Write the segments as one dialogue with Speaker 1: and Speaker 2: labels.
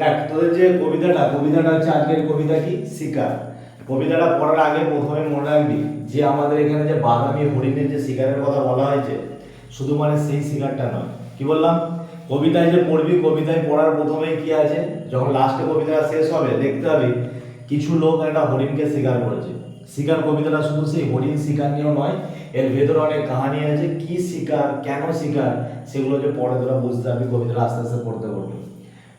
Speaker 1: দেখ, তোদের যে কবিতাটা কবিতাটা হচ্ছে আজকের কবিতা কি? শিকার কবিতাটা পড়ার আগে প্রথমে মনে রাখবি, যে আমাদের এখানে যে বাদামি হরিণের যে শিকারের কথা বলা হয়েছে, শুধু মানে সেই শিকারটা নয়। কি বললাম? কবিতায় যে পড়বি, কবিতায় পড়ার প্রথমেই কি আছে? যখন লাস্টে কবিতাটা শেষ হবে, দেখতে হবে কিছু লোক একটা হরিণকে শিকার করেছে। শিকার কবিতাটা শুধু সেই হরিণ শিকার নিয়েও নয়, এর ভেতরে অনেক কাহানি আছে, কি শিকার, কেন শিকার, সেগুলো যে পড়ে তোরা বুঝতে পারবি কবিতাটা আস্তে আস্তে পড়তে পড়বে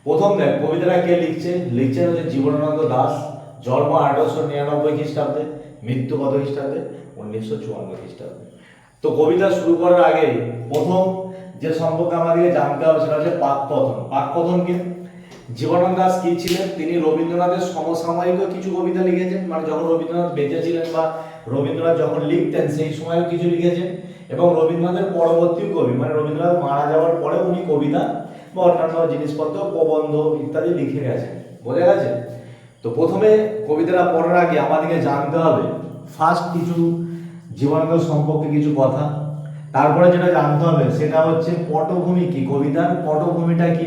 Speaker 1: প্রথম দেখ, কবিতাটা কে লিখছে? লিখছে হচ্ছে জীবনানন্দ দাস, জন্ম আঠারোশো নিরানব্বই খ্রিস্টাব্দে, মৃত্যু কত খ্রিস্টাব্দে? উনিশশো চুয়ান্ন খ্রিস্টাব্দে। তো কবিতা শুরু করার আগে প্রথম যে সম্পর্কে আমাদেরকে জানতে হবে সেটা হচ্ছে পাকপথন পাকপথন কি? জীবনানন্দ দাস কি ছিলেন? তিনি রবীন্দ্রনাথের সমসাময়িক কিছু কবিতা লিখেছেন মানে যখন রবীন্দ্রনাথ বেঁচে ছিলেন বা রবীন্দ্রনাথ যখন লিখতেন, সেই সময়ও কিছু লিখেছেন। এবং রবীন্দ্রনাথের পরবর্তী কবি মানে রবীন্দ্রনাথ মারা যাওয়ার পরে উনি কবিতা বা অন্যান্য জিনিসপত্র, প্রবন্ধ ইত্যাদি লিখে গেছেন বোঝা গেছে? তো প্রথমে কবিতাটা পড়ার আগে আমাদেরকে জানতে হবে ফার্স্ট কিছু জীবনানন্দ সম্পর্কে কিছু কথা। তারপরে যেটা জানতে হবে, সেটা হচ্ছে পটভূমি কি? কবিতার পটভূমিটা কি?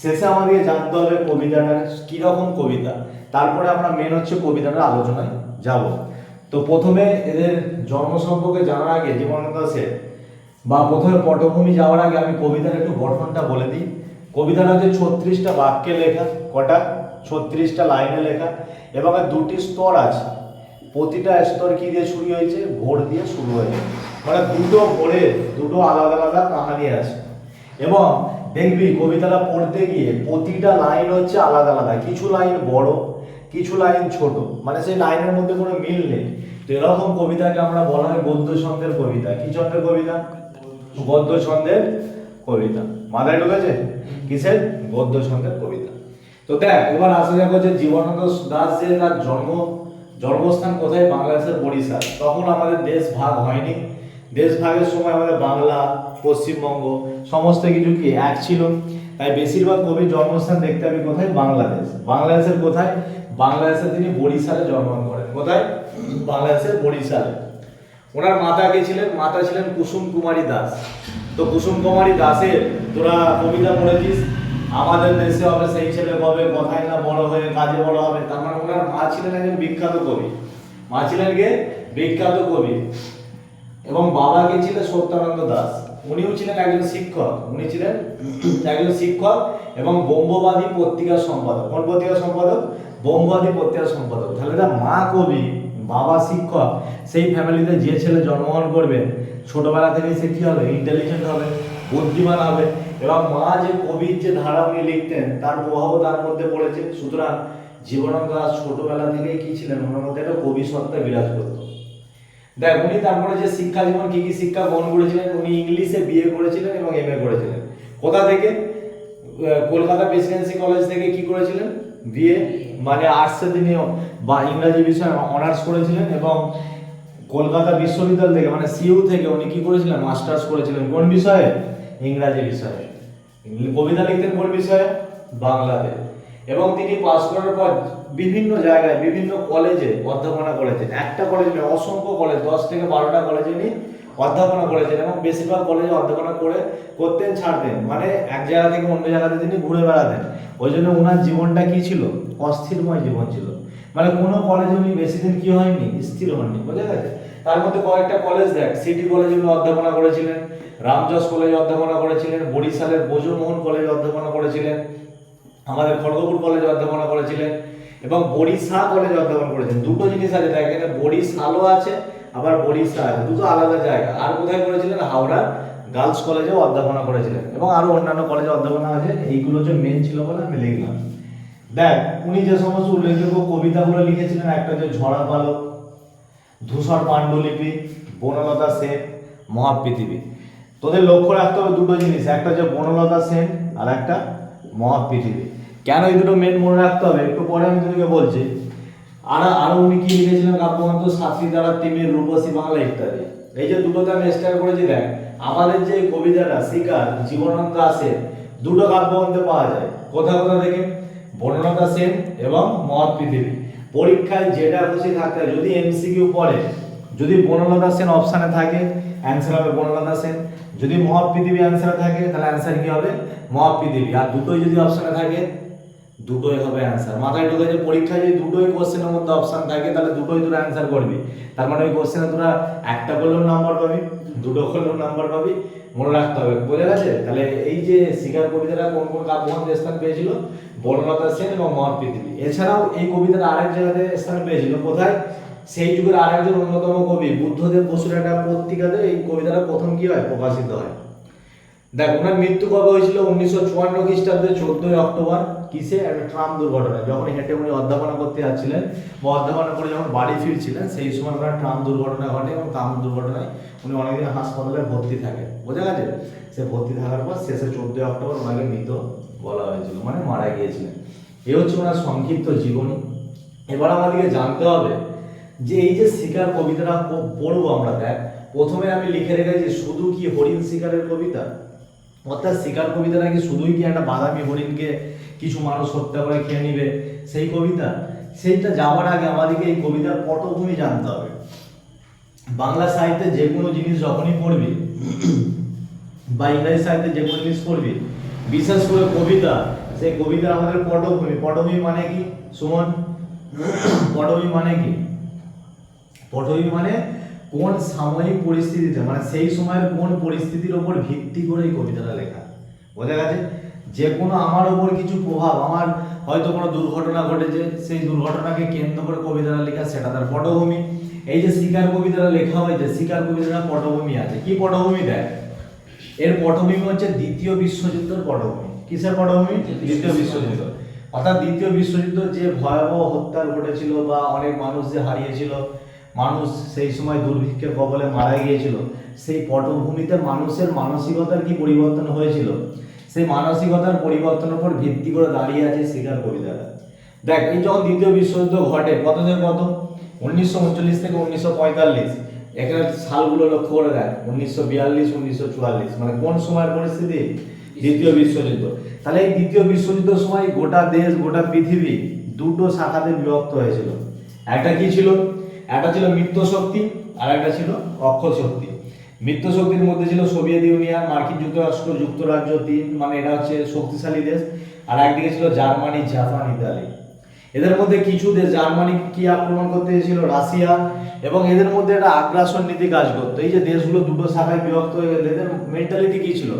Speaker 1: শেষে আমাদেরকে জানতে হবে কবিতাটার কীরকম কবিতা। তারপরে আমরা মেন হচ্ছে কবিতাটার আলোচনায় যাব। তো প্রথমে এদের জন্ম সম্পর্কে জানার আগে জীবনানন্দ দাসের বা প্রথমে পটভূমি যাওয়ার আগে আমি কবিতার একটু গঠনটা বলে দিই। কবিতাটা হচ্ছে ছত্রিশটা বাক্যে লেখা, কটা? ছত্রিশটা লাইনে লেখা এবং দুটি স্তর আছে। প্রতিটা স্তর কি দিয়ে শুরু হয়েছে? ভোর দিয়ে শুরু হয়েছে। মানে দুটো ভোরের, দুটো আলাদা আলাদা কাহানি আছে। এবং দেখবি কবিতাটা পড়তে গিয়ে প্রতিটা লাইন হচ্ছে আলাদা আলাদা। কিছু লাইন বড়, কিছু লাইন ছোট। মানে সেই লাইনের মধ্যে কোনো মিল নেই। তো এরকম কবিতাকে আমরা বলা হয় গদ্য ছন্দের কবিতা। কি ছন্দের কবিতা? গদ্য ছন্দের কবিতা। মাথায় ঢুকেছে? কিসের? গদ্য ছন্দের কবিতা। তো দেখ, এবার আসা যাক যে জীবনানন্দ দাস যে তার জন্ম, জন্মস্থান কোথায়? বাংলাদেশের বরিশাল। তখন আমাদের দেশ ভাগ হয়নি। দেশ ভাগের সময় আমাদের বাংলা, পশ্চিমবঙ্গ, সমস্ত কিছু কি এক ছিল? তাই বেশিরভাগ কবির জন্মস্থান দেখতে হবে কোথায়? বাংলাদেশ। বাংলাদেশের কোথায়? বাংলাদেশে তিনি বরিশালে জন্মগ্রহণ করেন। কোথায়? বাংলাদেশের বরিশালে। ওনার মাতা কে ছিলেন? মাতা ছিলেন কুসুম কুমারী দাস। তো কুসুম কুমারী দাসের তোরা কবিতা পড়েছিস? আমাদের দেশে হবে সেই ছেলে কবে? কথায় না বড় হয়ে কাজে বড় হবে। তার মানে ওনার মা ছিলেন একজন বিখ্যাত কবি। মা ছিলেন কে? বিখ্যাত কবি। এবং বাবা কে ছিলেন সত্যানন্দ দাস। উনিও ছিলেন একজন শিক্ষক। উনি ছিলেন একজন শিক্ষক এবং বোম্ববাদী পত্রিকার সম্পাদক। কোন পত্রিকার সম্পাদক? বোম্ববাদী পত্রিকার সম্পাদক। তাহলে মা কবি। বাবা শিক্ষক, সেই ফ্যামিলিতে যে ছেলে জন্মগ্রহণ করবে, ছোটবেলা থেকে সে কি হবে? ইন্টেলিজেন্ট হবে, বুদ্ধিমান হবে। এবং মা যে কবির যে ধারা উনি লিখতেন, তার প্রভাবও তার মধ্যে পড়েছে। সুতরাং জীবনানন্দ দাস ছোটবেলা থেকেই কি ছিলেন? ওনার মধ্যে একটা কবি সত্তা বিরাজ করতো। দেখ, উনি তারপরে যে শিক্ষা জীবন, কী কী শিক্ষা গ্রহণ করেছিলেন? উনি ইংলিশে বিএ করেছিলেন এবং এম এ করেছিলেন। কোথা থেকে? কলকাতা প্রেসিডেন্সি কলেজ থেকে কি করেছিলেন? বিএ মানে আর্টসে তিনি বা ইংরাজি বিষয়ে অনার্স করেছিলেন এবং কলকাতা বিশ্ববিদ্যালয় থেকে মানে সিইউ থেকে উনি কি করেছিলেন? মাস্টার্স করেছিলেন কোন বিষয়ে? ইংরাজি বিষয়ে। কবিতা লিখতেন কোন বিষয়ে? বাংলাতে। এবং তিনি পাস করার পর বিভিন্ন জায়গায়, বিভিন্ন কলেজে অধ্যাপনা করেছেন। একটা কলেজ নয়, অসংখ্য কলেজ দশ থেকে বারোটা কলেজে উনি অধ্যাপনা করেছেন এবং বেশিরভাগ কলেজে অধ্যাপনা করে করতেন, ছাড়তেন। মানে এক জায়গা থেকে অন্য জায়গাতে তিনি ঘুরে বেড়াতেন। ওই জন্য ওনার জীবনটা কি ছিল? অস্থিরময় জীবন ছিল। মানে কোনো কলেজে উনি বেশি দিন কি হয়নি? স্থির হননি, বোঝা গেছে? তার মধ্যে কয়েকটা কলেজ দেখ সিটি কলেজে উনি অধ্যাপনা করেছিলেন, রামজস কলেজে অধ্যাপনা করেছিলেন, বরিশালের ব্রজমোহন কলেজে অধ্যাপনা করেছিলেন, আমাদের খড়গপুর কলেজে অধ্যাপনা করেছিলেন এবং বরিশা কলেজে অধ্যাপনা করেছেন দুটো জিনিস আছে, দেখ, এখানে বরিশালও আছে আবার বরিশা আছে দুটো আলাদা জায়গা। আর কোথায় করেছিলেন? হাওড়া গার্লস কলেজেও অধ্যাপনা করেছিলেন। এবং আরও অন্যান্য কলেজে অধ্যাপনা আছে। এইগুলো যে মেন ছিল বলে আমি লিখলাম। দেখ, উনি যে সমস্ত উল্লেখযোগ্য কবিতাগুলো লিখেছিলেন, একটা হচ্ছে ঝরা পালক, ধূসর পাণ্ডুলিপি, বনলতা সেন, মহাপৃথিবী। তোদের লক্ষ্য রাখতে হবে দুটো জিনিস, একটা হচ্ছে বনলতা সেন আর একটা মহাপৃথিবী। কেন এই দুটো মেন মনে রাখতে হবে? একটু পরে আমি তোদেরকে বলছি। আর, আরও উনি কি লিখেছিলেন? কাব্যগ্রন্থ সাতটি দ্বারা তিমির রূপসী বাংলা ইত্যাদি। এই যে দুটোতে আমি স্টার দেখ। আমাদের যে কবিতাটা, শিকার, জীবনানন্দ দাসের দুটো কাব্যগ্রন্থে পাওয়া যায়। কোথা কোথা থেকে? বর্ণলতা সেন এবং মহৎ পৃথিবী। পরীক্ষায় যেটা খুশি থাকতে যদি এমসিকিউ পড়ে, যদি বনলতা সেন অপশানে থাকে অ্যান্সার হবে বনলতা সেন। যদি মহৎ পৃথিবী অ্যান্সারে থাকে, তাহলে অ্যান্সার কি হবে? মহৎ পৃথিবী। আর দুটোই যদি অপশানে থাকে দুটোই হবে অ্যান্সার মাথায় ঢুকে যে পরীক্ষায় যদি দুটোই কোশ্চেনের মধ্যে অপশন থাকে, তাহলে দুটোই তোরা অ্যান্সার করবি। তার মানে ওই কোশ্চেনে তোরা একটা করলেও নাম্বার পাবি, দুটো করলেও নাম্বার পাবি, মনে রাখতে হবে। বোঝা গেছে? তাহলে এই যে শিকার কবিতাটা কোন কোন কাব্যগ্রন্থে স্থান পেয়েছিল? বনলতা সেন এবং মহৎ পৃথিবী। এছাড়াও এই কবিতাটা আরেক জায়গাতে স্থান পেয়েছিল। কোথায়? সেই যুগের আরেকজন অন্যতম কবি, বুদ্ধদেব বসুর একটা পত্রিকাতে এই কবিতাটা প্রথম কি হয়? প্রকাশিত হয়। দেখ, ওনার মৃত্যু কবে হয়েছিল? উনিশশো চুয়ান্ন খ্রিস্টাব্দে চোদ্দই অক্টোবর। কিসে একটা ট্রাম দুর্ঘটনায়? যখন হেঁটে উনি অধ্যাপনা করতে যাচ্ছিলেন বা অধ্যাপনা করে যখন বাড়ি ফিরছিলেন, সেই সময় ওনার ট্রাম দুর্ঘটনা ঘটে এবং ট্রাম দুর্ঘটনায় উনি অনেকদিন হাসপাতালে ভর্তি থাকে বোঝা গেছে? সে ভর্তি থাকার পর শেষে চোদ্দই অক্টোবর ওনাকে মৃত বলা হয়েছিল মানে মারা গিয়েছিলেন। এ হচ্ছে ওনার সংক্ষিপ্ত জীবনী। এবার আমাদেরকে জানতে হবে যে এই যে শিকার কবিতাটা পড়ব আমরা, দেখ, প্রথমে আমি লিখে রেখেছি শুধু কি হরিণ শিকারের কবিতা? অর্থাৎ শিকার কবিতা নাকি শুধুই কি একটা বাদামি হরিণকে কিছু মানুষ হত্যা করে খেয়ে নিবে। সেই কবিতা, সেইটা যাওয়ার আগে আমাদেরকে এই কবিতার পটভূমি জানতে হবে। বাংলা সাহিত্যে যে কোনো জিনিস যখনই পড়বি, বা ইংরাজি সাহিত্যে যে কোনো জিনিস পড়বি, বিশেষ করে কবিতা, সেই কবিতা আমাদের পটভূমি। পটভূমি মানে কি? সুমন, পটভূমি মানে কি? পটভূমি মানে কোন সাময়িক পরিস্থিতিতে মানে সেই সময়ের কোন পরিস্থিতির ওপর ভিত্তি করে এই কবিতাটা লেখা। বোঝা গেছে? যে কোনো আমার ওপর কিছু প্রভাব আমার হয়তো কোনো দুর্ঘটনা ঘটেছে সেই দুর্ঘটনাকে কেন্দ্র করে কবিতাটা লেখা সেটা তার পটভূমি। এই যে শিকার কবিতাটা লেখা হয়েছে শিকার কবিতাটা পটভূমি আছে। কি পটভূমি দেয় এর পটভূমি হচ্ছে দ্বিতীয় বিশ্বযুদ্ধের পটভূমি। কিসের পটভূমি? দ্বিতীয় বিশ্বযুদ্ধ। অর্থাৎ দ্বিতীয় বিশ্বযুদ্ধ যে ভয়াবহ হত্যা ঘটেছিল বা অনেক মানুষ যে হারিয়েছিল মানুষ সেই সময় দুর্ভিক্ষের কবলে মারা গিয়েছিল সেই পটভূমিতে মানুষের মানসিকতার কি পরিবর্তন হয়েছিল? সেই মানসিকতার পরিবর্তনের উপর ভিত্তি করে দাঁড়িয়ে আছে শিকার কবিতাটা। দেখ, এই যখন দ্বিতীয় বিশ্বযুদ্ধ ঘটে, কত থেকে কত? উনিশশো উনচল্লিশ থেকে উনিশশো পঁয়তাল্লিশ। এখানে সালগুলো লক্ষ্য করে দেখ, উনিশশো বিয়াল্লিশ, উনিশশো চুয়াল্লিশ। মানে কোন সময়ের পরিস্থিতি? দ্বিতীয় বিশ্বযুদ্ধ। তাহলে এই দ্বিতীয় বিশ্বযুদ্ধের সময় গোটা দেশ, গোটা পৃথিবী দুটো শাখাতে বিভক্ত হয়েছিল। একটা কি ছিল? একটা ছিল মিত্র শক্তি আর একটা ছিল অক্ষ শক্তি মিত্র শক্তির মধ্যে ছিল সোভিয়েত ইউনিয়ন, মার্কিন যুক্তরাষ্ট্র, যুক্তরাজ্য, তিন মানে এটা হচ্ছে শক্তিশালী দেশ। আর একদিকে ছিল জার্মানি জাপান ইতালি। এদের মধ্যে কিছু দেশ, জার্মানি কি আক্রমণ করতে এসেছিল? রাশিয়া। এবং এদের মধ্যে একটা আগ্রাসন নীতি কাজ করতো। এই যে দেশগুলো দুটো শাখায় বিভক্ত হয়ে গেলে, এদের মেন্টালিটি কি ছিল?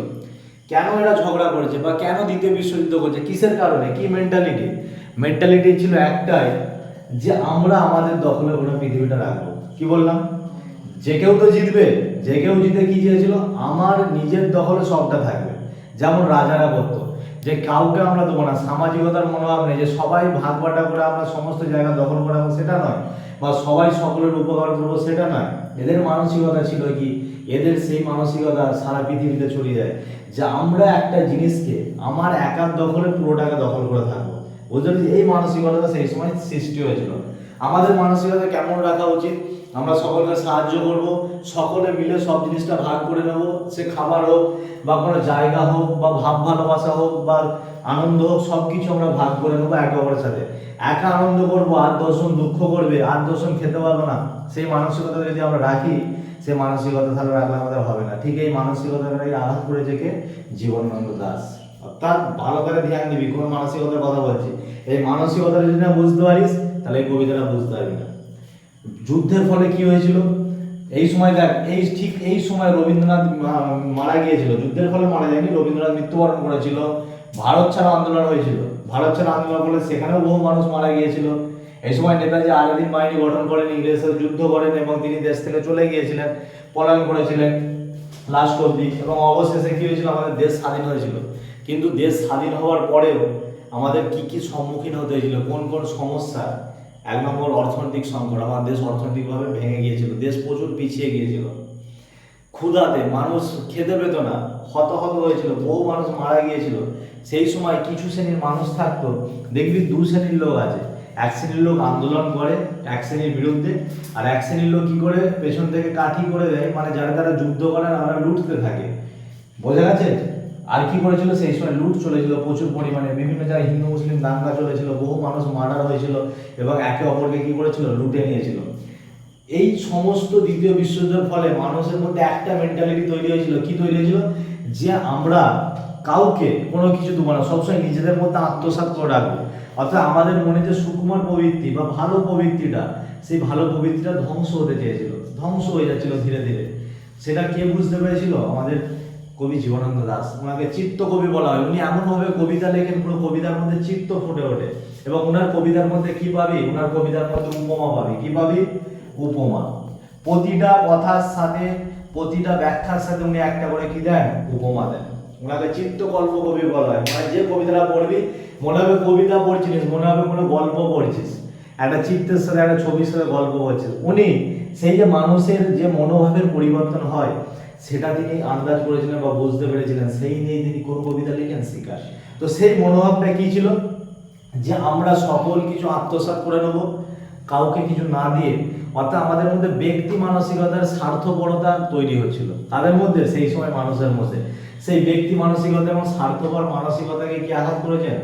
Speaker 1: কেন এরা ঝগড়া করেছে বা কেন দ্বিতীয় বিশ্বযুদ্ধ করছে? কিসের কারণে? কি মেন্টালিটি মেন্টালিটি ছিল একটাই, যে আমরা আমাদের দখলে গোটা পৃথিবীটা রাখব। কি বললাম? যে কেউ তো জিতবে কেউ জিতে কি চেয়েছিল আমার নিজের দখলে সবটা থাকবে। যেমন রাজারা করতো যে কাউকে আমরা দেবো না, সামাজিকতার মনোভাব নেই, যে সবাই ভাগ বাটা করে আমরা সমস্ত জায়গা দখল করাবো সেটা নয়। বা সবাই সকলের উপকার করব, সেটা নয়। এদের মানসিকতা ছিল কি? এদের সেই মানসিকতা সারা পৃথিবীতে ছড়িয়ে যায়। যে আমরা একটা জিনিসকে, আমার একার দখলে পুরোটাকে দখল করে থাকব। পেরেছি? এই মানসিকতাটা সেই সময় সৃষ্টি হয়েছিল। আমাদের মানসিকতা কেমন রাখা উচিত? আমরা সকলকে সাহায্য করব, সকলে মিলে সব জিনিসটা ভাগ করে নেব, সে খাবার হোক বা কোনো জায়গা হোক বা ভাব ভালোবাসা হোক বা আনন্দ হোক সব কিছু আমরা ভাগ করে নেব একে অপরের সাথে। একা আনন্দ করব, আর দর্শন দুঃখ করবে, আর দর্শন খেতে পারব না। সেই মানসিকতা যদি আমরা রাখি, সেই মানসিকতা তাহলে রাখলে আমাদের হবে না। ঠিক এই মানসিকতাটাই আঘাত করে কে? জীবনানন্দ দাস। অর্থাৎ ভালো করে ধ্যান দিবি, কোন মানসিকতার কথা বলছি। এই মানসিকতা যদি না বুঝতে পারিস, তাহলে এই কবিতাটা বুঝতে পারবি না। যুদ্ধের ফলে কি হয়েছিল? এই সময় দেখ, এই ঠিক এই সময় রবীন্দ্রনাথ মারা গিয়েছিল। যুদ্ধের ফলে মারা যায়নি, রবীন্দ্রনাথ মৃত্যুবরণ করেছিল। ভারত ছাড়া আন্দোলন হয়েছিল। ভারত ছাড়া আন্দোলন ফলে সেখানেও বহু মানুষ মারা গিয়েছিল। এই সময় নেতাজি আজাদিন বাহিনী গঠন করেন, ইংরেজের যুদ্ধ করেন এবং তিনি দেশ থেকে চলে গিয়েছিলেন, পলায়ন করেছিলেন লাস্ট অবধি এবং অবশেষে কি হয়েছিল? আমাদের দেশ স্বাধীন হয়েছিল। কিন্তু দেশ স্বাধীন হওয়ার পরেও আমাদের কি কি সম্মুখীন হতে হয়েছিল? কোন কোন সমস্যা এক নম্বর অর্থনৈতিক সংকট। আমার দেশ অর্থনৈতিকভাবে ভেঙে গিয়েছিল। দেশ প্রচুর পিছিয়ে গিয়েছিল। ক্ষুধাতে মানুষ খেতে পেত না, হতহত হয়েছিল, বহু মানুষ মারা গিয়েছিল। সেই সময় কিছু শ্রেণির মানুষ থাকতো, দেখবি দু শ্রেণির লোক আছে। এক শ্রেণির লোক আন্দোলন করে, এক শ্রেণির বিরুদ্ধে, আর এক শ্রেণির লোক কী করে, পেছন থেকে কাঠি করে দেয়। মানে যারা তারা যুদ্ধ করে আমরা লুটতে থাকে। বোঝা গেছে? আর কি করেছিল? সেই সময় লুট চলেছিল, প্রচুর পরিমাণে। বিভিন্ন জায়গায় হিন্দু, মুসলিম, দাঙ্গা চলেছিল, বহু মানুষ মার্ডার হয়েছিল এবং একে অপরকে কি করেছিল? লুটে নিয়েছিল। এই সমস্ত দ্বিতীয় বিশ্বযুদ্ধের ফলে মানুষের মধ্যে একটা মেন্টালিটি তৈরি হয়েছিল। কি তৈরি হয়েছিল? যে আমরা কাউকে কোনো কিছু দেবো না, সবসময় নিজেদের মধ্যে আত্মসাৎ করে রাখব। অর্থাৎ আমাদের মনে যে সুকুমার প্রবৃত্তি বা ভালো প্রবৃত্তিটা, সেই ভালো প্রবৃত্তিটা ধ্বংস হতে চেয়েছিল। ধ্বংস হয়ে যাচ্ছিল ধীরে ধীরে। সেটা কে বুঝতে পেরেছিল? আমাদের কবি জীবনানন্দ দাস। ওনাকে চিত্ত কবি বলা হয়। উনি এমনভাবে কবিতা লেখেন, পুরো কবিতার মধ্যে চিত্ত ফুটে ওঠে। এবং ওনার কবিতার মধ্যে কি পাবি? ওনার কবিতার মধ্যে উপমা পাবি। কি পাবি? উপমা। প্রতিটা কথার সাথে, প্রতিটা ব্যাখ্যার সাথে উনি একটা করে কি দেন? উপমা দেন। ওনাকে চিত্তকল্প কবি বলা হয়। মানে যে কবিতাটা পড়বি, মনে হবে কবিতা পড়ছিস মনে হবে কোনো গল্প পড়ছিস। একটা চিত্রের সাথে, একটা ছবির সাথে গল্প হচ্ছে উনি সেই যে মানুষের যে মনোভাবের পরিবর্তন হয় সেটা তিনি আন্দাজ করেছিলেন বা বুঝতে পেরেছিলেন। সেই নিয়ে তিনি কোন কবিতা লিখেন, শিকার। তো সেই মনোভাবটা কি ছিল? যে আমরা সকল কিছু আত্মসাৎ করে নেব, কাউকে কিছু না দিয়ে। অর্থাৎ আমাদের মধ্যে ব্যক্তি মানসিকতার স্বার্থপরতা তৈরি হচ্ছিল। তাদের মধ্যে? সেই সময় মানুষের মধ্যে। সেই ব্যক্তি মানসিকতা এবং স্বার্থপর মানসিকতাকে কি আঘাত করেছেন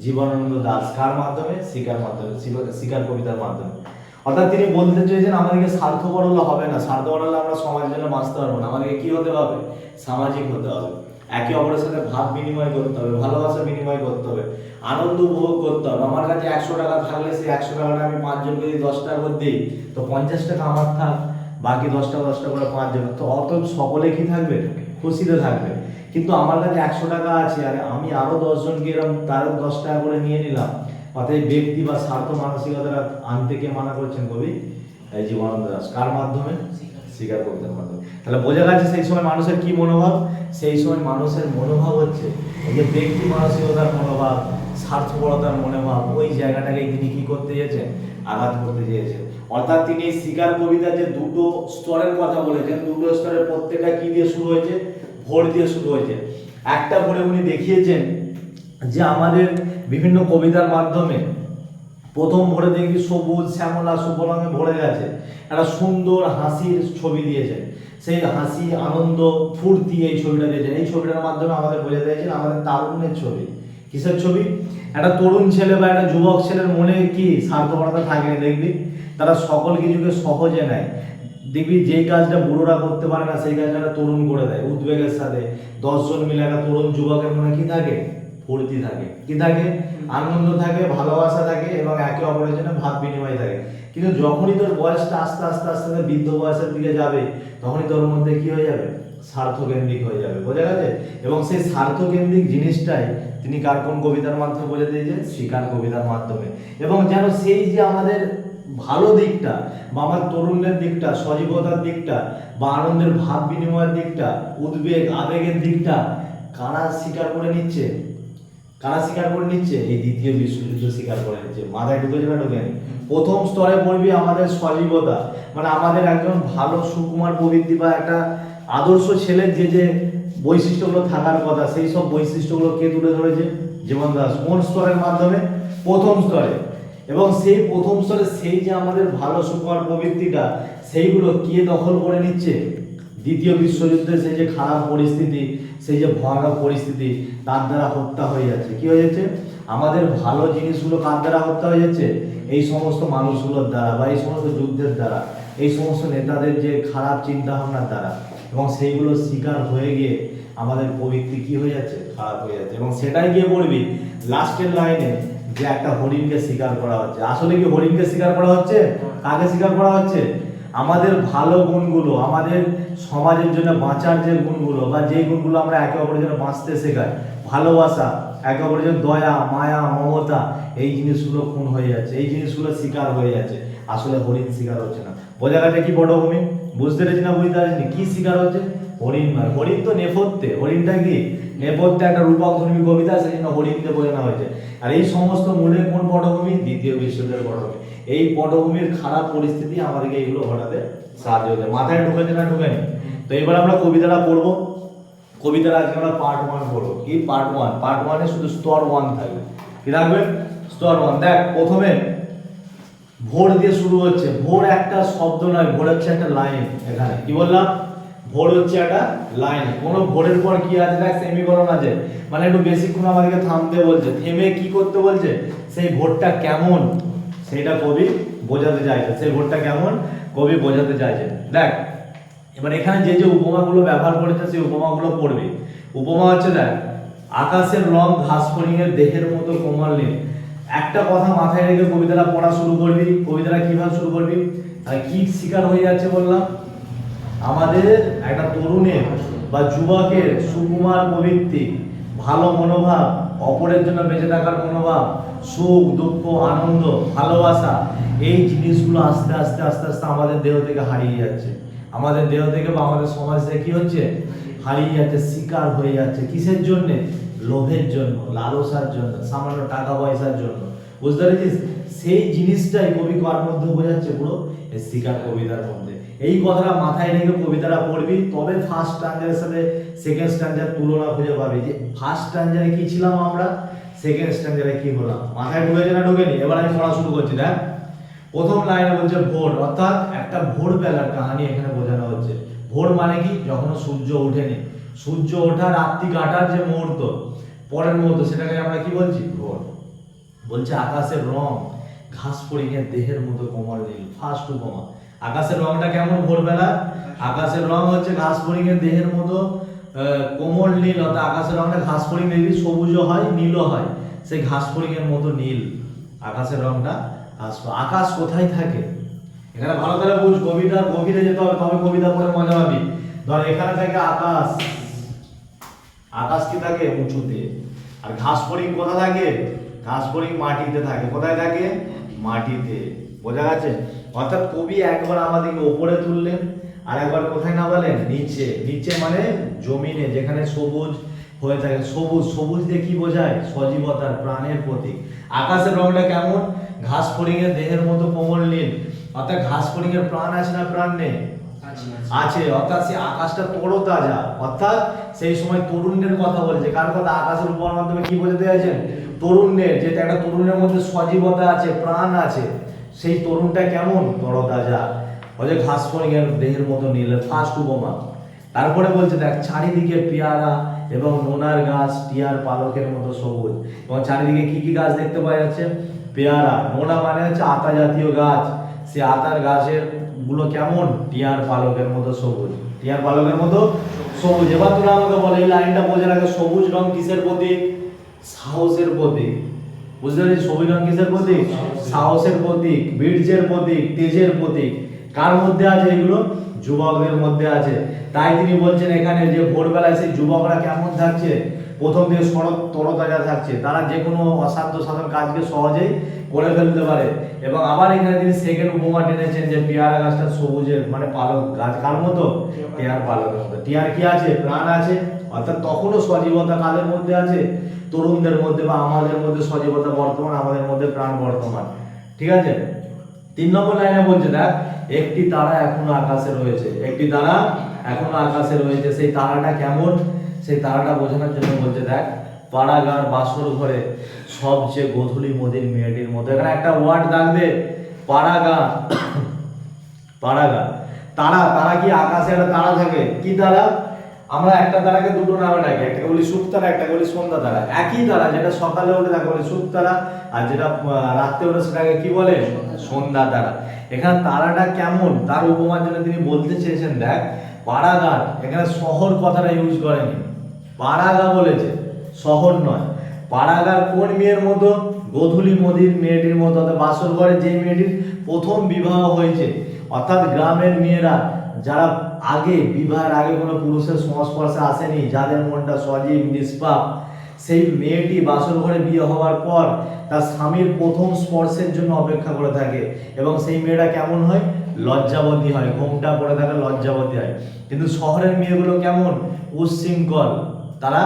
Speaker 1: জীবনানন্দ দাস কার মাধ্যমে? শিকার মাধ্যমে শিকার কবিতার মাধ্যমে। অর্থাৎ তিনি বলতে চেয়েছেন, আমাদেরকে স্বার্থপর হলে হবে না। স্বার্থপর হলে আমরা সমাজের জন্য বাঁচতে পারব না। আমাদেরকে কি হতে হবে? সামাজিক হতে হবে। একে অপরের সাথে ভাব বিনিময় করতে হবে, ভালোবাসা বিনিময় করতে হবে, আনন্দ উপভোগ করতে হবে। আমার কাছে একশো টাকা থাকলে সেই একশো টাকাটা আমি পাঁচজনকে যদি দশ টাকা করে দিই, তো পঞ্চাশ টাকা আমার থাক, বাকি দশটা টাকা দশ টাকা করে পাঁচজন। তো অত সকলে কি থাকবে? খুশিতে থাকবে। কিন্তু আমার কাছে একশো টাকা আছে, আর আমি আরও দশজনকে এরকম তারও দশ টাকা করে নিয়ে নিলাম। অর্থাৎ ব্যক্তি বা স্বার্থ মানসিকতা আনতে কে মানা করছেন কবি? এই জীবনানন্দ দাস। কার মাধ্যমে? স্বীকার কবিতার মাধ্যমে। তাহলে বোঝা গেছে সেই সময় মানুষের কি মনোভাব? সেই সময় মানুষের মনোভাব হচ্ছে এই যে ব্যক্তি মানসিকতার মনোভাব, স্বার্থপরতার মনোভাব, ওই জায়গাটাকে তিনি কি করতে চেয়েছেন? আঘাত করতে চেয়েছেন। অর্থাৎ তিনি শিকার কবিতার যে দুটো স্তরের কথা বলেছেন, দুটো স্তরের প্রত্যেকটা কি দিয়ে শুরু হয়েছে? ভোর দিয়ে শুরু হয়েছে। একটা ভোরে উনি দেখিয়েছেন যে আমাদের বিভিন্ন কবিতার মাধ্যমে প্রথম ভরে দেখবি সবুজ শ্যামলা সুবরঙে ভরে গেছে। একটা সুন্দর হাসির ছবি দিয়েছে। সেই হাসি, আনন্দ, ফুর্তি এই ছবিটা দিয়েছেন এই ছবিটার মাধ্যমে আমাদের বোঝাতে চাইছেন আমাদের তারুণ্যের ছবি। কিসের ছবি? একটা তরুণ ছেলে বা একটা যুবক ছেলের মনে কি স্বার্থপরতা থাকে না দেখবি? তারা সকল কিছুকে সহজে নেয়। দেখবি যেই কাজটা বুড়োরা করতে পারে না, সেই কাজটা তরুণ করে দেয় উদ্বেগের সাথে। দশজন মিলে একটা তরুণ যুবকের মনে কি থাকে? ফুর্তি থাকে, কি থাকে? আনন্দ থাকে, ভালোবাসা থাকে এবং একে অপরের জন্য ভাব বিনিময় থাকে। কিন্তু যখনই তোর বয়সটা আস্তে আস্তে আস্তে বৃদ্ধ বয়সের দিকে যাবে, তখনই তোর মধ্যে কি হয়ে যাবে? স্বার্থকেন্দ্রিক হয়ে যাবে, বোঝা গেছে? এবং সেই স্বার্থকেন্দ্রিক জিনিসটাই তিনি কার কোন কবিতার মাধ্যমে বোঝা দিয়েছেন শিকার কবিতার মাধ্যমে। এবং যেন সেই যে আমাদের ভালো দিকটা বা আমার তরুণের দিকটা, সজীবতার দিকটা বা আনন্দের ভাব বিনিময়ের দিকটা, উদ্বেগ, আবেগের দিকটা কারা স্বীকার করে নিচ্ছে? কারা স্বীকার করে নিচ্ছে? এই দ্বিতীয় বিশ্বযুদ্ধ স্বীকার করে নিচ্ছে। মাথায় ঢুকেছে না ঢুকেনি? প্রথম স্তরে পড়বি আমাদের সজীবতা। মানে আমাদের একজন ভালো সুকুমার প্রবৃত্তি বা একটা আদর্শ ছেলের যে যে বৈশিষ্ট্যগুলো থাকার কথা, সেই সব বৈশিষ্ট্যগুলো কে তুলে ধরেছে? জীবন দাস। কোন স্তরের মাধ্যমে? প্রথম স্তরে। এবং সেই প্রথম স্তরে সেই যে আমাদের ভালো সুকুমার প্রবৃত্তিটা, সেইগুলো কে দখল করে নিচ্ছে? দ্বিতীয় বিশ্বযুদ্ধে সেই যে খারাপ পরিস্থিতি সেই যে ভয়ানক পরিস্থিতি, তার দ্বারা হত্যা হয়ে যাচ্ছে। কি হয়ে যাচ্ছে? আমাদের ভালো জিনিসগুলো কার দ্বারা হত্যা হয়ে যাচ্ছে? এই সমস্ত মানুষগুলোর দ্বারা বা এই সমস্ত যুদ্ধের দ্বারা, এই সমস্ত নেতাদের যে খারাপ চিন্তা ভাবনার দ্বারা। এবং সেইগুলোর শিকার হয়ে গিয়ে আমাদের প্রবৃত্তি কি হয়ে যাচ্ছে? খারাপ হয়ে যাচ্ছে। এবং সেটাই গিয়ে পড়বি, লাস্টের লাইনে যে একটা হরিণকে শিকার করা হচ্ছে। আসলে কি হরিণকে শিকার করা হচ্ছে? কাকে শিকার করা হচ্ছে? আমাদের ভালো গুণগুলো, আমাদের সমাজের জন্য বাঁচার যে গুণগুলো বা যে গুণগুলো আমরা একে অপরের জন্য বাঁচতে শেখাই, ভালোবাসা, একে অপরের জন্য দয়া, মায়া, মমতা, এই জিনিসগুলো খুন হয়ে যাচ্ছে, এই জিনিসগুলো শিকার হয়ে যাচ্ছে। আসলে হরিণ শিকার হচ্ছে না। বোঝা গেছে কি পটভূমি বুঝতে পেরেছি না বুঝতে পারছি কি শিকার হচ্ছে? হরিণ নয় হরিণ তো নেপথ্যে হরিণটা কি? নেপথ্যে একটা রূপক ধর্মী কবিতা সেই জন্য হরিণকে বোঝানো হয়েছে। আর এই সমস্ত মূলে কোন পটভূমি? দ্বিতীয় বিশ্বযুদ্ধের পটভূমি। এই পটভূমির খারাপ পরিস্থিতি আমাদেরকে এগুলো ঘটাতে সাহায্য করে মাথায় ঢুকেছে না ঢুকেনি? তো এবার আমরা কবিতাটা পড়ব। কবিতার আজকে আমরা পার্ট ওয়ান পড়ব। কি পার্ট ওয়ান পার্ট ওয়ানে শুধু স্তর ওয়ান থাকবে। কি থাকবে? স্তর ওয়ান দেখ প্রথমে ভোর দিয়ে শুরু হচ্ছে। ভোর একটা শব্দ নয় ভোর হচ্ছে একটা লাইন এখানে। কি বললাম? ভোর হচ্ছে একটা লাইন কোন ভোরের পর কি আছে? দেখ সেমিকোলন আছে। মানে একটু বেশিক্ষণ আমাদেরকে থামতে বলছে। থেমে কি করতে বলছে? সেই ভোরটা কেমন? সেটা কবি বোঝাতে চাইছে। সেই ভোরটা কেমন? কবি বোঝাতে চাইছে। দেখ, এবার এখানে যে যে উপমাগুলো ব্যবহার করেছে, সেই উপমাগুলো পড়বে। উপমা হচ্ছে, দেখ, আকাশের রং ঘাস ফড়িংয়ের দেহের মতো কোমল নীল। একটা কথা মাথায় রেখে কবিতাটা পড়া শুরু করবি। কবিতাটা কীভাবে শুরু করবি? কি শিকার হয়ে যাচ্ছে বললাম? আমাদের একটা তরুণের বা যুবকের সুকুমার প্রবৃত্তি ভালো মনোভাব, অপরের জন্য বেঁচে থাকার মনোভাব, সুখ, দুঃখ, আনন্দ, ভালোবাসা, এই জিনিসগুলো আস্তে আস্তে আস্তে আস্তে আমাদের দেহ থেকে হারিয়ে যাচ্ছে। আমাদের দেহ থেকে বা আমাদের সমাজ থেকে কি হচ্ছে? হারিয়ে যাচ্ছে, শিকার হয়ে যাচ্ছে। কিসের জন্যে? লোভের জন্য, লালসার জন্য, সামান্য টাকা পয়সার জন্য। বুঝতে পেরেছিস? সেই জিনিসটাই কবি কার মধ্যে বোঝাচ্ছে পুরো? শিকার কবিতার মধ্যে। এই কথাটা মাথায় রেখে কবিতাটা পড়বি, তবে ফার্স্ট স্ট্যান্ডারের সাথে সেকেন্ড স্ট্যান্ডার তুলনা খুঁজে পাবি যে ফার্স্ট স্ট্যান্ডারে কি ছিলাম আমরা সেকেন্ড স্ট্যান্ডারে কি হলাম। মাথায় ঢুকেছে না, ঢুকেনি? এবার আমি পড়া শুরু করছি, দেখ। প্রথম লাইনে বলছে ভোর, অর্থাৎ একটা ভোরবেলার কাহানি এখানে বোঝানো হচ্ছে। ভোর মানে কি? যখন সূর্য ওঠেনি। সূর্য ওঠা রাত্রি কাটার যে মুহূর্ত, পরের মুহূর্ত, সেটাকে আমরা কি বলছি? ভোর। বলছে আকাশের রং, ঘাস পড়িয়ে দেহের মতো কোমল নীল ফার্স্ট উপমা। আকাশের রংটা কেমন ভোরবেলা? আকাশের রং হচ্ছে ঘাস পড়িয়ে দেহের মতো কোমল নীল, অর্থাৎ আকাশের রংটা ঘাস পড়িয়ে দেখবি সবুজও হয়, নীলও হয়। সেই ঘাস পড়িংয়ের মতো নীল আকাশের রংটা আকাশ কোথায় থাকে? এখানে ভালো করে বুঝ কবিতার গভীরে যেতে হবে, তবে কবিতা পড়ে মজা পাবি। ধর, এখানে থাকে আকাশ। আকাশ কি থাকে? উঁচুতে। আর ঘাস ফড়িং কোথায় থাকে? ঘাস ফড়িং মাটিতে থাকে। কোথায় থাকে? মাটিতে। বোঝা গেছে? অর্থাৎ কবি একবার আমাদেরকে ওপরে তুললেন আর একবার কোথায় না বলেন নিচে। নিচে মানে জমিনে যেখানে সবুজ হয়ে থাকে। সবুজ সবুজ দিয়ে কি বোঝায়? সজীবতার প্রাণের প্রতীক। আকাশের রংটা কেমন? ঘাস ফড়িংয়ের দেহের মতো কোমল নীল। অর্থাৎ ঘাস ফড়িংয়ের প্রাণ আছে না প্রাণ নেই? আছে অর্থাৎ সেই আকাশটা তরতাজা। অর্থাৎ সেই সময় তরুণদের কথা বলছে। কার কথা? আকাশের উপর মাধ্যমে কি বোঝাতে চাইছেন? তরুণদের যেটা একটা তরুণের মধ্যে সজীবতা আছে প্রাণ আছে। সেই তরুণটা কেমন? তরতাজা বলছে ঘাস ফড়িংয়ের দেহের মতো নীল ফার্স্ট উপমা। তারপরে বলছে, দেখ, চারিদিকে পেয়ারা এবং নোনার গাছ, টিয়ার পালকের মতো সবুজ। এবং চারিদিকে কি কি গাছ দেখতে পাওয়া যাচ্ছে? পেয়ারা। নোনা মানে হচ্ছে আতা জাতীয় গাছ। সে আতার গাছেরগুলো কেমন? টিয়ার পালকের মতো সবুজ। টিয়ার পালকের মতো সবুজ। এবার তোরা আমাকে বলে, এই লাইনটা বোঝা রাখে সবুজ রং কিসের প্রতীক? সাহসের প্রতীক। বুঝতে পেরেছিস সবুজ কিসের প্রতীক? সাহসের প্রতীক, বীর্যের প্রতীক, তেজের প্রতীক। কার মধ্যে আছে এগুলো? যুবকদের মধ্যে আছে। তাই তিনি বলছেন এখানে যে ভোরবেলায় সেই যুবকরা কেমন থাকছে? প্রথম দিকে সড়ক তরতাজা থাকছে। তারা যে কোনো অসাধ্য সাধন কাজকে সহজেই করে ফেলতে পারে। এবং আবার এখানে তিনি সেকেন্ড উপমা টেনেছেন যে পেয়ারা গাছটা সবুজের মানে পালক গাছ। কার মতো? টিয়ার পালকের মতো। টিয়ার কি আছে? প্রাণ আছে। অর্থাৎ তখনও সজীবতা কাদের মধ্যে আছে। তরুণদের মধ্যে বা আমাদের মধ্যে সজীবতা বর্তমান, আমাদের মধ্যে প্রাণ বর্তমান। ঠিক আছে? তিন নম্বর লাইনে বলছে, দেখ, একটি তারা এখনও আকাশে রয়েছে। একটি তারা এখনও আকাশে রয়েছে। সেই তারাটা কেমন? সেই তারাটা বোঝানোর জন্য বলছে, দেখ, পাড়াগার বাসর ঘরে সবচেয়ে গধুলি মদির মেয়েটির মতো। এখানে একটা ওয়ার্ড থাকবে, পাড়াগার। পাড়াগার। তারা তারা কি আকাশে একটা তারা থাকে? কি তারা? আমরা একটা তারাকে দুটো নামে ডাকি, একটা বলি সুখ তারা একটা বলি সন্ধ্যা তারা একই তারা যেটা সকালে উঠে তাকে বলে সুখ তারা আর যেটা রাত্রে উঠে সেটাকে কি বলে? সন্ধ্যা তারা এখানে তারাটা কেমন? তার উপমার জন্য তিনি বলতে চেয়েছেন, দেখ পাড়াগার এখানে শহর কথাটা ইউজ করেনি। পাড়াগা বলেছে, শহর নয়। পাড়াগার কোন মেয়ের মতো? গধুলি মদির মেয়েটির মতো, অর্থাৎ বাসর ঘরে যে মেয়েটির প্রথম বিবাহ হয়েছে। অর্থাৎ গ্রামের মেয়েরা, যারা আগে, বিবাহের আগে কোনো পুরুষের সংস্পর্শে আসেনি, যাদের মনটা সজীব, নিষ্পাপ। সেই মেয়েটি বাসর ঘরে বিয়ে হওয়ার পর তার স্বামীর প্রথম স্পর্শের জন্য অপেক্ষা করে থাকে এবং সেই মেয়েটা কেমন হয়? লজ্জাবতী হয়, ঘোমটা পড়ে থাকে, লজ্জাবতী হয়। কিন্তু শহরের মেয়েগুলো কেমন? উশৃঙ্খল তারা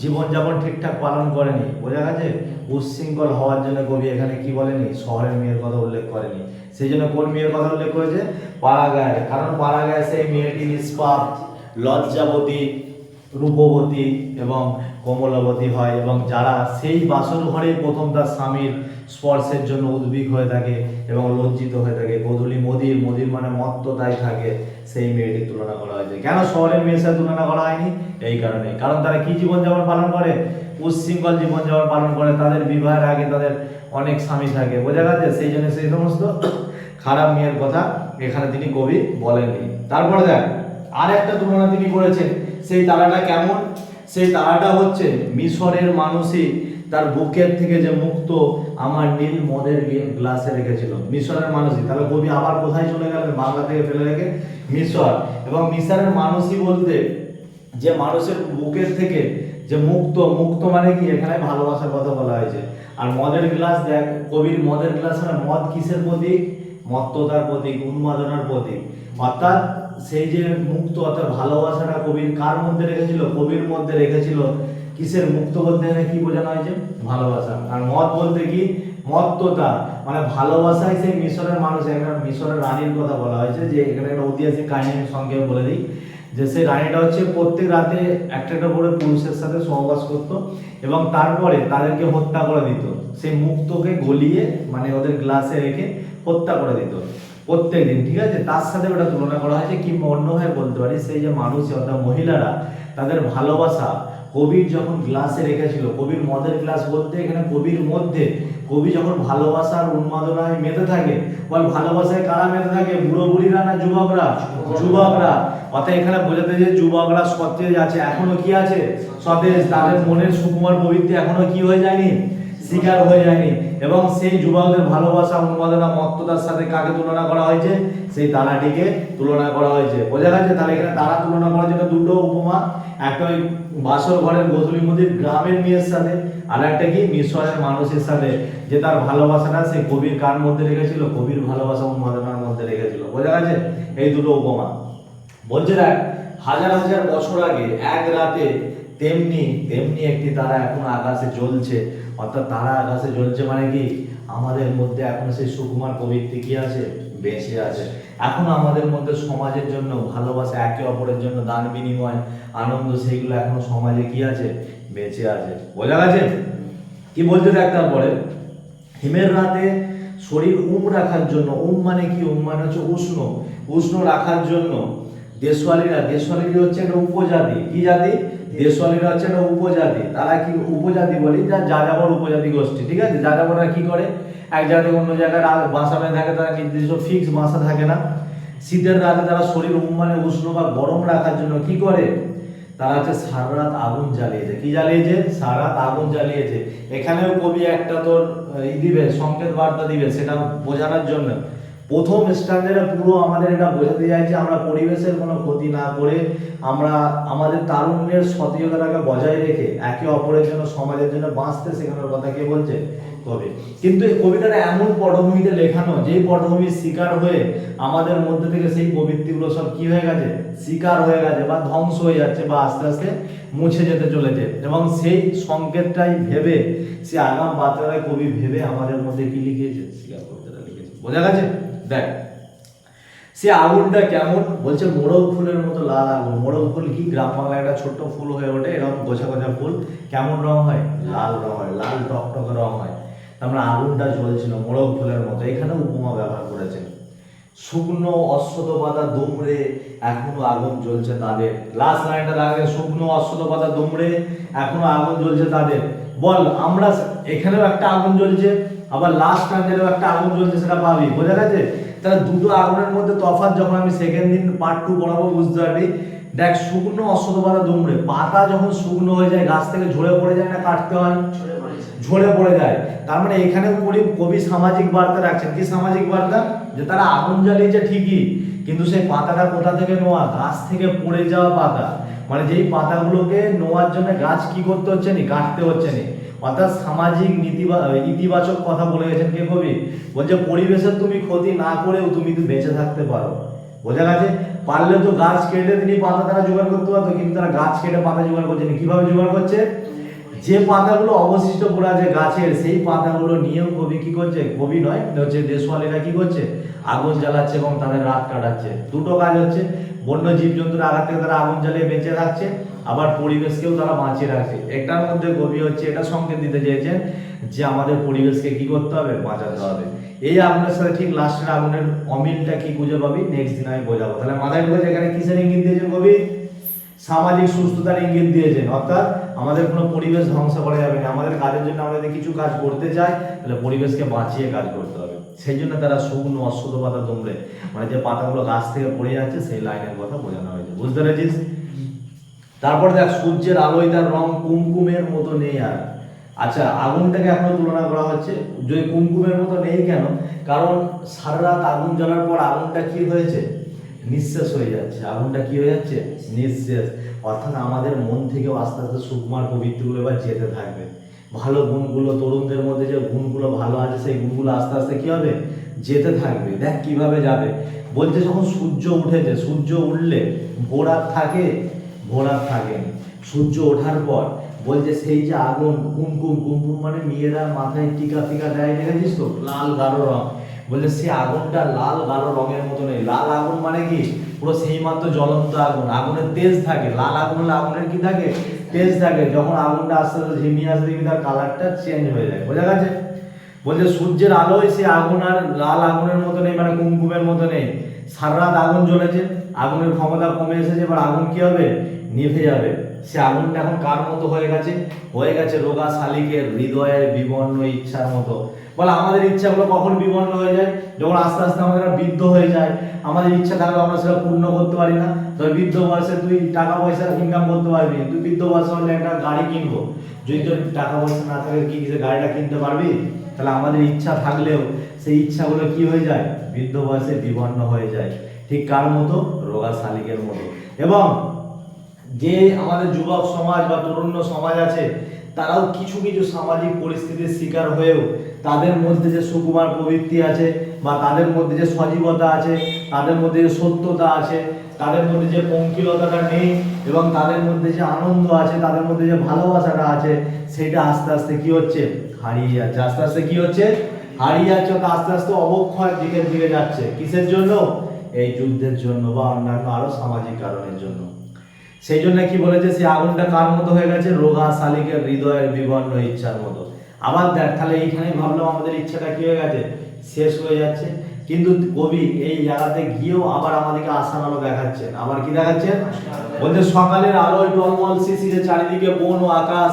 Speaker 1: জীবনযাপন ঠিকঠাক পালন করেনি। বোঝা গেছে? উচ্ছৃঙ্খল হওয়ার জন্য কবি এখানে কি বলেনি? শহরের মেয়ের কথা উল্লেখ করেনি। সেই জন্য কোন মেয়ের কথা উল্লেখ করেছে? পাড়াগায় কারণ পাড়াগায় সেই মেয়েটি নিষ্পাপ, লজ্জাবতী, রূপবতী এবং কমলবতী হয় এবং যারা সেই বাসন ঘরে প্রথম তার স্বামীর স্পর্শের জন্য উদ্বিগ হয়ে থাকে এবং লজ্জিত হয়ে থাকে। গধূলি মদির মদির মানে মত্ততায় থাকে, সেই মেয়েটির তুলনা করা হয়েছে। কেন শহরের মেয়ের সাথে তুলনা করা হয়নি? এই কারণে। কারণ তারা কি জীবনযাপন পালন করে? উচ্ছৃঙ্খল জীবনযাপন পালন করে। তাদের বিবাহের আগে তাদের অনেক স্বামী থাকে। বোঝা গেছে? সেই জন্য সেই সমস্ত খারাপ মেয়ের কথা এখানে তিনি কবি বলেননি। তারপরে দেখ আর একটা তুলনা তিনি করেছেন। সেই তারাটা কেমন? সেই তারাটা হচ্ছে মিশরের মানুষই তার বুকের থেকে যে মুক্ত আমার নীল মদের গ্লাসে রেখেছিল। মিশরের মানুষই। তাহলে কবি আবার কোথায় চলে গেলেন? বাংলা থেকে ফেলে রেখে মিশর। এবং মিশরের মানুষই বলতে, যে মানুষের বুকের থেকে যে মুক্ত মুক্ত মানে কি? এখানে ভালোবাসার কথা বলা হয়েছে। আর মদের গ্লাস দেখ, কবির মদের গ্লাস মানে মদ কিসের প্রতীক? মত্ততার প্রতীক, উন্মাদনার প্রতীক। অর্থাৎ সেই যে মুক্ত, অর্থাৎ ভালোবাসাটা কবির কার মধ্যে রেখেছিল? কবির মধ্যে রেখেছিল কিসের মুক্ত বলতে এখানে কি বোঝানো হয়েছে? ভালোবাসা। আর মদ বলতে কি? মত্ততা মানে ভালোবাসায় সেই মিশরের মানুষ। এখানে মিশরের রানীর কথা বলা হয়েছে যে এখানে একটা ঐতিহাসিক কাহিনী সংক্ষেপে বলে দিই। যে সেই রানীটা হচ্ছে প্রত্যেক রাতে একটা একটা করে পুরুষের সাথে সহবাস করত এবং তারপরে তাদেরকে হত্যা করে দিত। সেই মুক্তকে গলিয়ে মানে ওদের গ্লাসে রেখে হত্যা করে দিত। প্রত্যেক দিন ঠিক আছে? তার সাথে ওটা তুলনা করা হয়েছে, কিংবা অন্যভাবে বলতে পারি, সেই যে মানুষ, অর্থাৎ মহিলারা, তাদের ভালোবাসা কবির যখন গ্লাসে রেখেছিল, কবির মদের গ্লাস বলতে এখানে কবির মধ্যে, কবি যখন ভালোবাসার উন্মাদনায় মেতে থাকে, বল ভালোবাসায় কারা মেতে থাকে? বুড়ো বুড়িরা না যুবকরা? যুবকরা। অর্থাৎ এখানে বোঝাতে যে যুবকরা সতেজ আছে। এখনও কি আছে? সতেজ। তাদের মনের সুকুমার প্রবৃত্তি এখনও কি হয়ে যায়নি? শিকার হয়ে যায়নি। এবং সেই যুবকদের ভালোবাসা, উন্মাদনা, মত্ততার সাথে কাকে তুলনা করা হয়েছে? সেই তারাটিকে তুলনা করা হয়েছে। বোঝা গেছে তাহলে এখানে তারা তুলনা করা হয়েছে দুটো উপমা, একটা ওই বাসর ঘরের গোধূলি মন্দির গ্রামের মেয়ের সাথে, আর একটা কি মিশরের মানুষের সাথে, যে তার ভালোবাসাটা সেই কবির কার মধ্যে রেখেছিল, কবির ভালোবাসা, উন্মাদনার মধ্যে রেখেছিল। বোঝা গেছে? এই দুটো উপমা। বলছে দেখ, হাজার হাজার বছর আগে এক রাতে তেমনি তেমনি একটি তারা এখন আকাশে জ্বলছে। অর্থাৎ তারা আকাশে জ্বলছে মানে কি? আমাদের মধ্যে এখন সেই সুকুমার প্রবৃত্তি কি আছে? বেঁচে আছে। এখন আমাদের মধ্যে সমাজের জন্য ভালোবাসা একে অপরের জন্য দান বিনিময়, আনন্দ, সেইগুলো এখনও সমাজে কি আছে? বেঁচে আছে। বোঝা গেছে? কি বলতে দেখ তারপরে? হিমের রাতে শরীর উম রাখার জন্য, উম মানে কি? উম মানে হচ্ছে উষ্ণ। উষ্ণ রাখার জন্য দেশওয়ালিরা দেশওয়ালিরা হচ্ছে একটা উপজাতি। কি জাতি? দেশওয়ালিরা হচ্ছে একটা উপজাতি। তারা কি উপজাতি বলি? যা যাযাবর উপজাতি গোষ্ঠী, ঠিক আছে? যাযাবররা কি করে? এক জায়গা অন্য জায়গায় বাসা বেঁধে থাকে, তারা নির্দিষ্ট ফিক্স বাসা থাকে না। শীতের রাতে তারা শরীর মানে উষ্ণ বা গরম রাখার জন্য কি করে? তারা হচ্ছে সারা রাত আগুন জ্বালিয়েছে। কি জ্বালিয়েছে? সারা রাত আগুন জ্বালিয়েছে। এখানেও কবি একটা তোর ই দিবে সংকেত বার্তা দিবে, সেটা বোঝানোর জন্য। প্রথম স্ট্যান্ডার্ডে পুরো আমাদের এটা বোঝাতে চাইছে আমরা পরিবেশের কোনো ক্ষতি না করে আমরা আমাদের তারুণ্যের সতীয়তাটাকে বজায় রেখে একে অপরের জন্য, সমাজের জন্য বাঁচতে শেখানোর কথা কে বলছে? কবি। কিন্তু এই কবিতাটা এমন পটভূমিতে লেখানো, যেই পটভূমির শিকার হয়ে আমাদের মধ্যে থেকে সেই প্রবৃত্তিগুলো সব কি হয়ে গেছে? শিকার হয়ে গেছে বা ধ্বংস হয়ে যাচ্ছে বা আস্তে আস্তে মুছে যেতে চলেছে। এবং সেই সংকেতটাই ভেবে সে আগাম বার্তাটাই কবি ভেবে আমাদের মধ্যে কি লিখেছে? শিকার করতে লিখেছে। বোঝা গেছে? দেখ, সে আগুনটা কেমন? বলছে মোড়ক ফুলের মতো লাল আগুন মোড়ক ফুল কি? গ্রাম বাংলায় একটা ছোট্ট ফুল হয়ে ওঠে, এরকম গোছা গোছা ফুল। কেমন রং হয়? লাল রং হয়, লাল টকটকে রং হয়। তার মানে আগুনটা জ্বলছিল মোড়ক ফুলের মতো। এখানে উপমা ব্যবহার করেছেন শুকনো অশ্বত পাতা দুমড়ে এখনও আগুন জ্বলছে তাদের। লাস্ট লাইনটা লাগে শুকনো অশ্বত পাতা দুমড়ে এখনও আগুন জ্বলছে তাদের। বল, আমরা এখানেও একটা আগুন জ্বলছে। আবার লাস্ট টাইমেও একটা আগুন জ্বলছে সেটা পাবি। বোঝা গেছে? তাহলে দুটো আগুনের মধ্যে তফাৎ যখন আমি সেকেন্ড দিন পার্ট টু পড়াবো বুঝতে পারবি? দেখ শুকনো অশ্বত পাতা দুমড়ে। পাতা যখন শুকনো হয়ে যায় গাছ থেকে ঝরে পড়ে যায় না কাটতে হয়? ঝরে পড়ে যায়। তার মানে এখানে কবি কবি সামাজিক বার্তা রাখছেন। কি সামাজিক বার্তা? যে তারা আগুন জ্বালিয়েছে ঠিকই কিন্তু সেই পাতাটা কোথা থেকে নোয়া? গাছ থেকে পড়ে যাওয়া পাতা। মানে যেই পাতাগুলোকে নোয়ার জন্য গাছ কি করতে হচ্ছে নি? কাটতে হচ্ছে নি। অর্থাৎ সামাজিক নীতিবা ইতিবাচক কথা বলে গেছেন কে কবি? বলছে, পরিবেশের তুমি ক্ষতি না করেও তুমি তো বেঁচে থাকতে পারো। বোঝা গেছে, পারলে তো গাছ কেটে তিনি পাতা তারা জোগাড় করতে পারতো, কিন্তু তারা গাছ কেটে পাতা জোগাড় করছে না। কীভাবে জোগাড় করছে? যে পাতাগুলো অবশিষ্ট পড়ে আছে গাছের, সেই পাতাগুলো নিয়েও কবি কি করছে? কবি নয় হচ্ছে দেশওয়ালিরা কি করছে? আগুন জ্বালাচ্ছে এবং তাদের রাত কাটাচ্ছে। দুটো কাজ হচ্ছে, বন্য জীবজন্তুর আঘাত থেকে তারা আগুন জ্বালিয়ে বেঁচে থাকছে। আবার পরিবেশকেও তারা বাঁচিয়ে রাখছে এটার মধ্যে কবি হচ্ছে, এটা সংকেত দিতে চেয়েছেন যে আমাদের পরিবেশকে কি করতে হবে? বাঁচাতে হবে। এই আগুনের সাথে ঠিক লাস্টের আগুনের অমিলটা কি খুঁজে পাবি? নেক্সট দিন আমি বোঝাবো। তাহলে মাথায় ঢুকেছে এখানে কিসের ইঙ্গিত দিয়েছেন কবি? সামাজিক সুস্থতার ইঙ্গিত দিয়েছেন। অর্থাৎ আমাদের কোনো পরিবেশ ধ্বংস করা যাবে না। আমাদের কাজের জন্য আমরা যদি কিছু কাজ করতে চাই, তাহলে পরিবেশকে বাঁচিয়ে কাজ করতে হবে। সেই জন্য তারা শুকনো অশ্বত পাতা দুমড়ে মানে যে পাতাগুলো গাছ থেকে পড়ে যাচ্ছে, সেই লাইনের কথা বোঝানো হয়েছে। বুঝতে পেরেছিস? তারপর দেখ, সূর্যের আলোয় তার রং কুমকুমের মতো নেই আর। আচ্ছা আগুনটাকে এখনও তুলনা করা হচ্ছে। যদি কুমকুমের মতো নেই কেন? কারণ সারা রাত আগুন জ্বলার পর আগুনটা কি হয়েছে? নিঃশেষ হয়ে যাচ্ছে। আগুনটা কি হয়ে যাচ্ছে? নিঃশেষ অর্থাৎ আমাদের মন থেকেও আস্তে আস্তে সুকুমার পবিত্রগুলো এবার যেতে থাকবে। ভালো গুণগুলো, তরুণদের মধ্যে যে গুণগুলো ভালো আছে, সেই গুণগুলো আস্তে আস্তে কী হবে? যেতে থাকবে। দেখ কীভাবে যাবে। বলছে যখন সূর্য উঠেছে, সূর্য উঠলে ভোর আর থাকে আর থাকে সূর্য ওঠার পর বলছে, সেই যে আগুন কুমকুম কুমকুম মানে মেয়েরা মাথায় টিকা ফিকা দেয়, দেখেছিস তো? লাল, গাঢ় রং। বলছে, সে আগুনটা লাল, গাঢ় রঙের মতো নেই। লাল আগুন মানে কি? পুরো সেই মাত্র জ্বলন্ত আগুন। আগুনের তেজ থাকে। লাল আগুন হলে আগুনের কি থাকে? তেজ থাকে। যখন আগুনটা আস্তে আস্তে ঝিমিয়ে আসে দেখবি তার কালারটা চেঞ্জ হয়ে যায়। বোঝা গেছে? বলছে, সূর্যের আলোয় সে আগুন আর লাল আগুনের মতো নেই মানে কুমকুমের মতো নেই। সারা রাত আগুন জ্বলেছে। আগুনের ক্ষমতা কমে এসেছে, এবার আগুন কি হবে? নিভে যাবে। সে আগুনটা এখন কার মতো হয়ে গেছে? হয়ে গেছে রোগা শালিকের হৃদয়ের বিবর্ণ ইচ্ছার মতো। বলে আমাদের ইচ্ছাগুলো কখন বিবর্ণ হয়ে যায়? যখন আস্তে আস্তে আমাদের বৃদ্ধ হয়ে যায়। আমাদের ইচ্ছা থাকলে আমরা সেটা পূর্ণ করতে পারি না। তবে বৃদ্ধ বয়সে তুই টাকা পয়সা ইনকাম করতে পারবি। তুই বৃদ্ধ বয়সে হলে একটা গাড়ি কিনবো। যদি তোর টাকা পয়সা না থাকে, কি সে গাড়িটা কিনতে পারবি? তাহলে আমাদের ইচ্ছা থাকলেও সেই ইচ্ছাগুলো কি হয়ে যায়? বৃদ্ধ বয়সে বিবর্ণ হয়ে যায়। ঠিক কার মতো? রোগা শালিকের মতো। এবং যে আমাদের যুবক সমাজ বা তরুণ সমাজ আছে, তারাও কিছু কিছু সামাজিক পরিস্থিতির শিকার হয়েও তাদের মধ্যে যে সুকুমার প্রবৃত্তি আছে বা তাদের মধ্যে যে সজীবতা আছে, তাদের মধ্যে যে সত্যতা আছে, তাদের মধ্যে যে পঙ্কিলতাটা নেই এবং তাদের মধ্যে যে আনন্দ আছে, তাদের মধ্যে যে ভালোবাসাটা আছে, সেটা আস্তে আস্তে কি হচ্ছে? হারিয়ে যাচ্ছে। আস্তে আস্তে কি হচ্ছে? হারিয়ে যাচ্ছে আস্তে আস্তে অবক্ষয়ের দিকের দিকে যাচ্ছে। কিসের জন্য? এই যুদ্ধের জন্য বা অন্যান্য আরও সামাজিক কারণের জন্য। সেই জন্য কি বলেছে, সে আগুনটা কার মতো হয়ে গেছে? রোগা শালিকের হৃদয়ের বিবর্ণ ইচ্ছার মতো। আবার দেখ, তাহলে এইখানে ভাবলাম আমাদের ইচ্ছাটা কি হয়ে গেছে? শেষ হয়ে যাচ্ছে। কিন্তু কবি এই জায়গাতে গিয়েও আবার আমাদেরকে আশার আলো দেখাচ্ছেন। আবার কি দেখাচ্ছেন? বলছে, সকালের আলোয় টলমল শিশিরে, চারিদিকে বন ও আকাশ।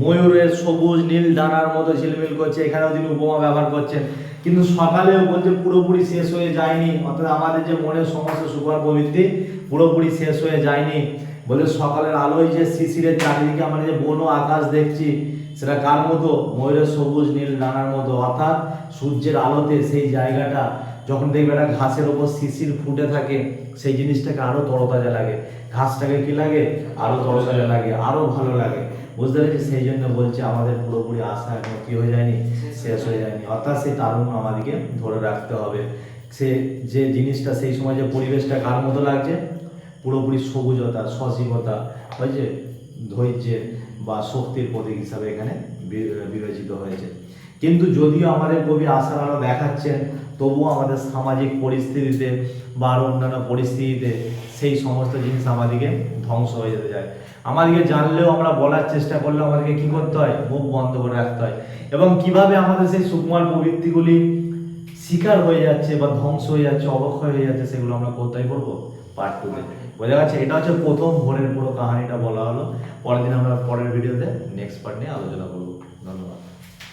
Speaker 1: ময়ূরের সবুজ নীল ডানার মতো ঝিলমিল করছে। এখানেও তিনি উপমা ব্যবহার করছেন। কিন্তু সকালেও বলছে, পুরোপুরি শেষ হয়ে যায়নি। অর্থাৎ আমাদের যে মনের সমস্ত সুপার প্রবৃত্তি পুরোপুরি শেষ হয়ে যায়নি। বলে সকালের আলোয় যে শিশিরের চারিদিকে আমরা যে বন আকাশ দেখছি, সেটা কার মতো? ময়ূরের সবুজ, নীল ডানার মতো। অর্থাৎ সূর্যের আলোতে সেই জায়গাটা যখন দেখবে একটা ঘাসের ওপর শিশির ফুটে থাকে, সেই জিনিসটাকে আরও তরতাজা লাগে। ঘাসটাকে কি লাগে? আরও তরতাজা লাগে, আরও ভালো লাগে। বুঝতে পেরেছি সেই জন্য বলছে আমাদের পুরোপুরি আশা এখন কি হয়ে যায়নি? শেষ হয়ে যায়নি। অর্থাৎ সেই তারুণ্য আমাদেরকে ধরে রাখতে হবে। সে যে জিনিসটা সেই সময় যে পরিবেশটা কার মতো লাগছে? পুরোপুরি সবুজতা, সজীবতা হয়েছে ধৈর্যের বা শক্তির প্রতীক হিসাবে এখানে বিবেচিত হয়েছে। কিন্তু যদিও আমাদের কবি আশার আলো দেখাচ্ছেন, তবুও আমাদের সামাজিক পরিস্থিতিতে বা আরও অন্যান্য পরিস্থিতিতে সেই সমস্ত জিনিস আমাদেরকে ধ্বংস হয়ে যেতে যায় আমাদেরকে জানলেও আমরা বলার চেষ্টা করলেও আমাদেরকে কি করতে হয়? মুখ বন্ধ করে রাখতে হয়। এবং কীভাবে আমাদের সেই সুকুমার প্রবৃত্তিগুলি শিকার হয়ে যাচ্ছে বা ধ্বংস হয়ে যাচ্ছে, অবক্ষয় হয়ে যাচ্ছে, সেগুলো আমরা কোথায় করব? পার্ট টুতে বোঝা যাচ্ছে এটা হচ্ছে প্রথম ভোরের পুরো কাহিনীটা বলা হলো। পরের দিন আমরা পরের ভিডিওতে নেক্সট পার্ট নিয়ে আলোচনা করব। ধন্যবাদ।